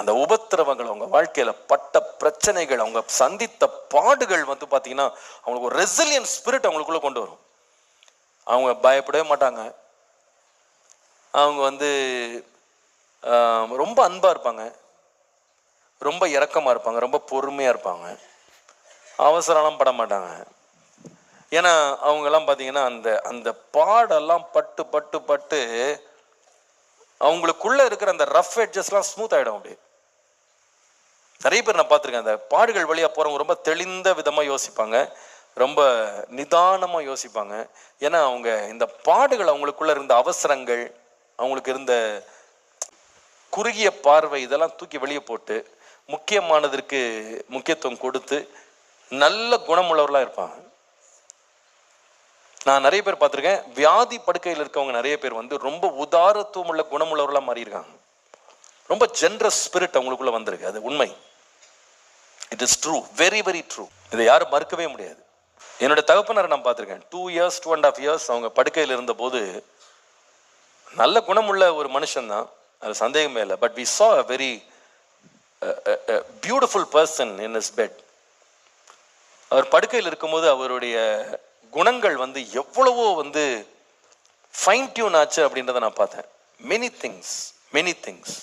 அந்த உபத்திரவங்கள் அவங்க வாழ்க்கையில பட்ட பிரச்சனைகள் அவங்க சந்தித்த பாடுகள் வந்து பாத்தீங்கன்னா அவங்களுக்கு ஒரு ரெசிலியன் ஸ்பிரிட் அவங்களுக்குள்ள கொண்டு வரும். அவங்க பயப்படவே மாட்டாங்க. அவங்க வந்து ரொம்ப அன்பா இருப்பாங்க. ரொம்ப இரக்கமா இருப்பாங்க. ரொம்ப பொறுமையா இருப்பாங்க. அவசரம்லாம் பட மாட்டாங்க. ஏன்னா அவங்கெல்லாம் பார்த்தீங்கன்னா அந்த அந்த பாடெல்லாம் பட்டு பட்டு பட்டு அவங்களுக்குள்ள இருக்கிற அந்த ரஃப் எட்ஜஸ்லாம் ஸ்மூத் ஆகிடும் அப்படியே. நிறைய பேர் நான் பார்த்துருக்கேன். அந்த பாடுகள் வழியாக போகிறவங்க ரொம்ப தெளிந்த விதமாக யோசிப்பாங்க. ரொம்ப நிதானமாக யோசிப்பாங்க. ஏன்னா அவங்க இந்த பாடுகள் அவங்களுக்குள்ள இருந்த அவசரங்கள் அவங்களுக்கு இருந்த குறுகிய பார்வை இதெல்லாம் தூக்கி வெளியே போட்டு முக்கியமானதற்கு முக்கியத்துவம் கொடுத்து நல்ல குணமுள்ளவர்களாக இருப்பாங்க. நான் நிறைய பேர் பார்த்துருக்கேன். வியாதி படுக்கையில் இருக்கவங்க நிறைய பேர் வந்து ரொம்ப உதாரத்துவம் உள்ள குணமுள்ளவர்களாக மாறியிருக்காங்க. ரொம்ப ஜென்ரஸ் ஸ்பிரிட் அவங்களுக்குள்ள வந்திருக்கு. அது உண்மை. It is true very very true இதை யாரும் மறுக்கவே முடியாது. என்னோட தகப்பனரை நான் பார்த்துருக்கேன். Two years two and half years அவங்க படுக்கையில் இருந்தபோது நல்ல குணமுள்ள ஒரு மனுஷன் தான் அது சந்தேகமே இல்லை. But we saw a very beautiful person in is bed அவர் படுக்கையில் இருக்கும்போது அவருடைய குணங்கள் வந்து எவ்வளவோ வந்து ஃபைன் டியூன் ஆச்சு அப்படின்றத நான் பார்த்தேன். மெனி திங்ஸ் மெனி திங்ஸ்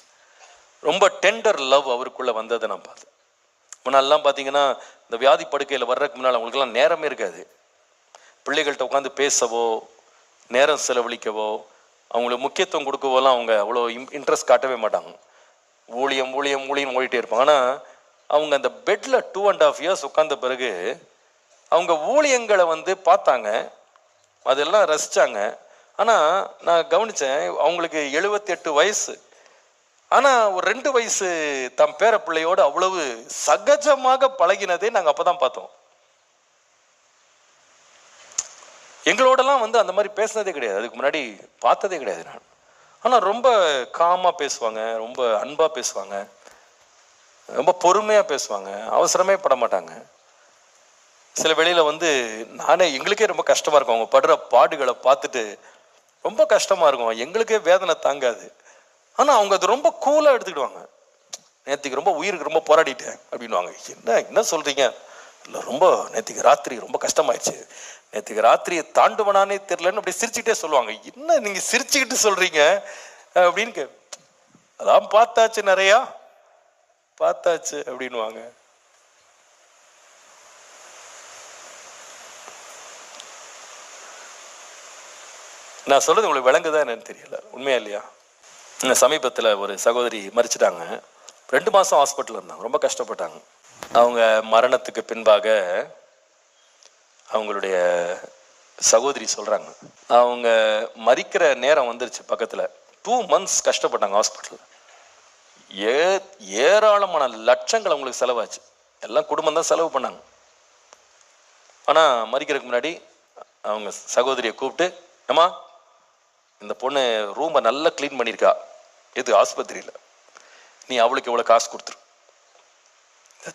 ரொம்ப டெண்டர் லவ் அவருக்குள்ளே வந்ததை நான் பார்த்தேன். முன்னாடிலாம் பார்த்தீங்கன்னா இந்த வியாதி படுக்கையில் வர்றதுக்கு முன்னால் அவங்களுக்குலாம் நேரமே இருக்காது. பிள்ளைகள்கிட்ட உட்காந்து பேசவோ நேரம் செலவழிக்கவோ அவங்களுக்கு முக்கியத்துவம் கொடுக்கவோலாம் அவங்க அவ்வளோ இன்ட்ரெஸ்ட் காட்டவே மாட்டாங்க. ஊழியம் ஊழியம் ஊழியம் ஓடிட்டே இருப்பாங்க. ஆனால் அவங்க அந்த பெட்டில் டூ அண்ட் ஆஃப் இயர்ஸ் உட்காந்த பிறகு அவங்க ஊழியங்களை வந்து பார்த்தாங்க. அதெல்லாம் ரசிச்சாங்க. ஆனால் நான் கவனித்தேன் அவங்களுக்கு எழுபத்தி எட்டு வயசு. ஆனால் ஒரு ரெண்டு வயசு தம் பேர பிள்ளையோடு அவ்வளவு சகஜமாக பழகினதே நாங்கள் அப்போ தான் பார்த்தோம். எங்களோடலாம் வந்து அந்த மாதிரி பேசினதே கிடையாது. அதுக்கு முன்னாடி பார்த்ததே கிடையாது நான். ஆனால் ரொம்ப காமாக பேசுவாங்க ரொம்ப அன்பாக பேசுவாங்க ரொம்ப பொறுமையாக பேசுவாங்க அவசரமே பட மாட்டாங்க. சில வேளையில் வந்து நானே எங்களுக்கே ரொம்ப கஷ்டமாக இருக்கும். அவங்க படுற பாடுகளை பார்த்துட்டு ரொம்ப கஷ்டமாக இருக்கும். எங்களுக்கே வேதனை தாங்காது. ஆனால் அவங்க அது ரொம்ப கூலாக எடுத்துக்கிடுவாங்க. நேற்றுக்கு ரொம்ப உயிருக்கு ரொம்ப போராடிட்டேன் அப்படின்வாங்க என்ன என்ன சொல்கிறீங்க இல்லை ரொம்ப நேற்றுக்கு ராத்திரி ரொம்ப கஷ்டமாயிடுச்சு. நேற்றுக்கு ராத்திரியை தாண்டுவனானே தெரிலன்னு அப்படி சிரிச்சுக்கிட்டே சொல்லுவாங்க. என்ன நீங்கள் சிரிச்சுக்கிட்டு சொல்கிறீங்க அப்படின்னு கே அதான் பார்த்தாச்சு நிறையா பார்த்தாச்சு அப்படின்வாங்க நான் சொல்றது உங்களுக்கு விளங்குதா என்னன்னு தெரியல. உண்மையா இல்லையா? சமீபத்தில் ஒரு சகோதரி மறிச்சிட்டாங்க. ரெண்டு மாதம் ஹாஸ்பிட்டலில் இருந்தாங்க. ரொம்ப கஷ்டப்பட்டாங்க. அவங்க மரணத்துக்கு பின்பாக அவங்களுடைய சகோதரி சொல்கிறாங்க அவங்க மறிக்கிற நேரம் வந்துருச்சு பக்கத்தில். டூ மந்த்ஸ் கஷ்டப்பட்டாங்க ஹாஸ்பிட்டலில் ஏ ஏராளமான லட்சங்கள் அவங்களுக்கு செலவாச்சு. எல்லாம் குடும்பம் தான் செலவு பண்ணாங்க. ஆனால் மறிக்கிறதுக்கு முன்னாடி அவங்க சகோதரியை கூப்பிட்டு ஏம்மா இந்த பொண்ணு ரூமை நல்லா க்ளீன் பண்ணியிருக்கா. எது ஆஸ்பத்திரியில்? நீ அவளுக்கு இவ்வளோ காசு கொடுத்துரு.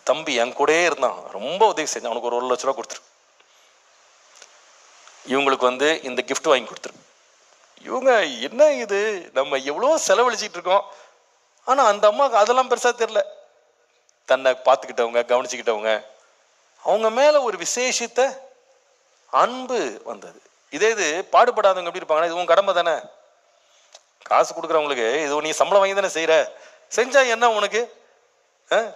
தம்பி என் கூடயே இருந்தான். ரொம்ப உதவி செஞ்சான். அவனுக்கு ஒரு ஒரு லட்ச ரூபா கொடுத்துரு. இவங்களுக்கு வந்து இந்த கிஃப்ட் வாங்கி கொடுத்துரு. இவங்க என்ன இது? நம்ம எவ்வளோ செலவழிச்சிட்டு இருக்கோம். ஆனால் அந்த அம்மாவுக்கு அதெல்லாம் பெருசாக தெரில தன்னை பார்த்துக்கிட்டவங்க கவனிச்சுக்கிட்டவங்க. அவங்க மேலே ஒரு விசேஷத்தை அன்பு வந்தது. இதே இது பாடுபடாதவங்க எப்படி இருப்பாங்கன்னா இது உன் கடமை தானே. காசு கொடுக்குறவங்களுக்கு இது நீ சம்பளம் வாங்கி தானே செய்கிற செஞ்சா என்ன உனக்கு?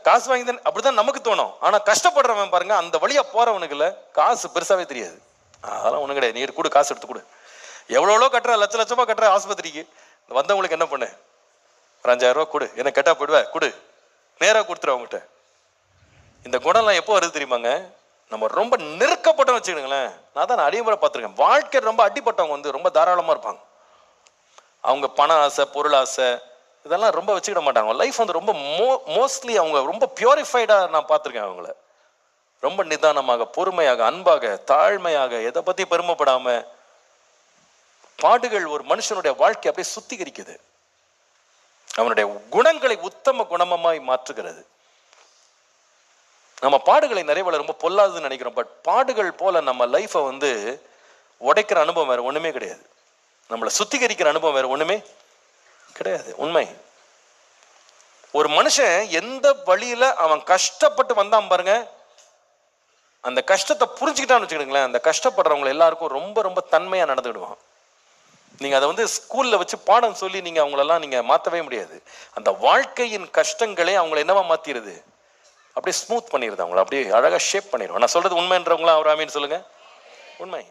காசு வாங்கி தானே. அப்படிதான் நமக்கு தோணும். ஆனால் கஷ்டப்படுறவன் பாருங்க அந்த வழியாக போகிறவனுக்குல காசு பெருசாகவே தெரியாது. அதெல்லாம் ஒன்றும் கிடையாது. நீ கொடு காசு எடுத்து கொடு. எவ்வளோ எவ்வளோ கட்டுற லட்ச லட்சமாக கட்டுற ஆஸ்பத்திரிக்கு. வந்தவங்களுக்கு என்ன பண்ணு? ஒரு அஞ்சாயிரம் ரூபா கொடு. என்ன கேட்டால் போயிடுவேன் கொடு. நேராக கொடுத்துரு அவங்ககிட்ட. இந்த குணம்லாம் எப்போ வருது தெரியுமாங்க? நம்ம ரொம்ப நெருக்கப்பட்டோம் வச்சுக்கோங்களேன். நான் தான் நான் அடிமுறை பார்த்துருக்கேன். வாழ்க்கை ரொம்ப அடிப்பட்டவங்க வந்து ரொம்ப தாராளமாக இருப்பாங்க. அவங்க பண ஆசை பொருள் ஆசை இதெல்லாம் ரொம்ப வச்சுக்கிட மாட்டாங்க. லைஃப் வந்து ரொம்ப மோ மோஸ்ட்லி அவங்க ரொம்ப பியூரிஃபைடாக நான் பார்த்துருக்கேன் அவங்கள. ரொம்ப நிதானமாக பொறுமையாக அன்பாக தாழ்மையாக எதை பற்றி பெருமைப்படாமல் பாடுகள் ஒரு மனுஷனுடைய வாழ்க்கை அப்படியே சுத்திகரிக்குது. அவனுடைய குணங்களை உத்தம குணமமாய் மாற்றுகிறது. நம்ம பாடுகளை நிறைவேல ரொம்ப பொல்லாதுன்னு நினைக்கிறோம். பட் பாடுகள் போல நம்ம லைஃப்பை வந்து உடைக்கிற அனுபவம் வேற ஒண்ணுமே கிடையாது. நம்மளை சுத்திகரிக்கிற அனுபவம் வேற ஒண்ணுமே கிடையாது. உண்மை. ஒரு மனுஷன் எந்த வழியில அவன் கஷ்டப்பட்டு வந்தான் பாருங்க அந்த கஷ்டத்தை புரிஞ்சுக்கிட்டான்னு வச்சுக்கிடுங்களேன் அந்த கஷ்டப்படுறவங்க எல்லாருக்கும் ரொம்ப ரொம்ப தன்மையா நடந்துடுவான் நீங்க அதை வந்து ஸ்கூல்ல வச்சு பாடம் சொல்லி நீங்க அவங்களெல்லாம் நீங்க மாத்தவே முடியாது. அந்த வாழ்க்கையின் கஷ்டங்களே அவங்கள என்னவா மாத்திருது? அப்படியே ஸ்மூத் பண்ணிடுது அவங்கள. அப்படியே அழகாக ஷேப் பண்ணிடுவோம். நான் சொல்கிறது உண்மைன்றவங்களாம் அவர் ஆமின்னு சொல்லுங்கள் உண்மை.